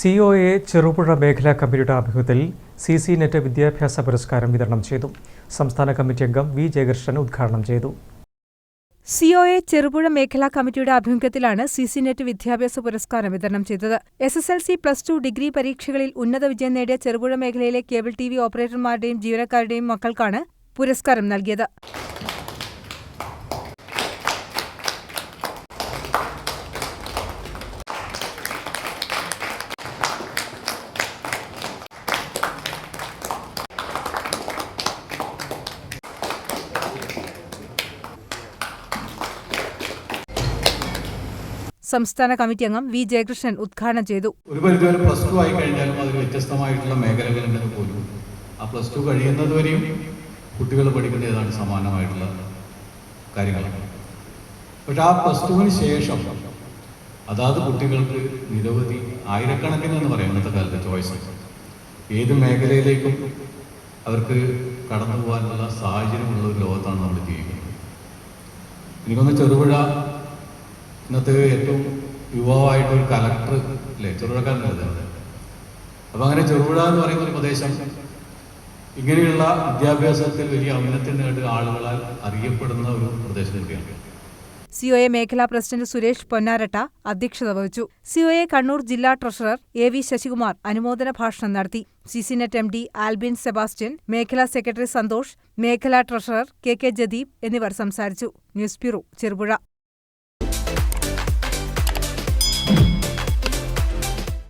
C O A Cherupuzha മേഖലാ കമ്മിറ്റിയുടെ ആഭിമുഖ്യത്തിൽ സി സി നെറ്റ് വിദ്യാഭ്യാസ പുരസ്കാരം വിതരണം ചെയ്തു. സംസ്ഥാന കമ്മിറ്റി അംഗം വി ജയകൃഷ്ണൻ ഉദ്ഘാടനം ചെയ്തു. സി ഒ എ ചെറുപുഴ മേഖലാ കമ്മിറ്റിയുടെ ആഭിമുഖ്യത്തിലാണ് സി സി നെറ്റ് വിദ്യാഭ്യാസ പുരസ്കാരം വിതരണം ചെയ്തത്. S S L C plus two degree പരീക്ഷകളിൽ ഉന്നത വിജയം നേടിയ ചെറുപുഴ മേഖലയിലെ കേബിൾ ടി വി ഓപ്പറേറ്റർമാരുടെയും ജീവനക്കാരുടെയും മക്കൾക്കാണ് പുരസ്കാരം നൽകിയത്. സംസ്ഥാന കമ്മിറ്റി അംഗം വി ജയകൃഷ്ണൻ ഉദ്ഘാടനം ചെയ്തു. ഒരു പരിധിവരെ പ്ലസ് ടു ആയി കഴിഞ്ഞാലും അതിൽ വ്യത്യസ്തമായിട്ടുള്ള മേഖലകളുണ്ടെന്ന് പോലും ആ പ്ലസ് ടു കഴിയുന്നത് വരെയും കുട്ടികൾ പഠിക്കേണ്ട ഏതാണ്ട് സമാനമായിട്ടുള്ള കാര്യങ്ങളാണ് പക്ഷെ ആ പ്ലസ് ടുവിന് ശേഷം അതാത് കുട്ടികൾക്ക് നിരവധി ആയിരക്കണക്കിന് എന്ന് പറയാം ഇന്നത്തെ കാലത്തെ ചോയ്സ് ഏത് മേഖലയിലേക്കും അവർക്ക് കടന്നു പോകാനുള്ള സാഹചര്യമുള്ള ഒരു ലോകത്താണ് നമ്മൾ ജീവിക്കുന്നത്. എനിക്കൊന്ന് ചെറുപുഴ ഇന്നത്തെ ഏറ്റവും യുവാവായിട്ട് ഒരു കലക്ടർ അല്ലേ ചെറുപുഴക്കാരൻ ചെറുപുഴക്കാരനല്ലേ അപ്പൊ അങ്ങനെ ചെറുപുഴ എന്ന് പറയുന്ന ഒരു പ്രദേശം ഇങ്ങനെയുള്ള വിദ്യാഭ്യാസത്തിൽ വലിയ ഔന്നത്യം നേടുക ആളുകളാൽ അറിയപ്പെടുന്ന ഒരു പ്രദേശം കൂടിയാണ് എ മേഖലാ പ്രസിഡന്റ് സുരേഷ് പൊന്നാരട്ട അധ്യക്ഷത വഹിച്ചു. സി ഒ എ കണ്ണൂർ ജില്ലാ ട്രഷറർ എ വി ശശികുമാർ അനുമോദന ഭാഷണം നടത്തി. C C net M D Albin Sebastian മേഖലാ സെക്രട്ടറി സന്തോഷ് മേഖലാ ട്രഷറർ കെ കെ ജദീപ് എന്നിവർ സംസാരിച്ചു. News bureau Cherupuzha.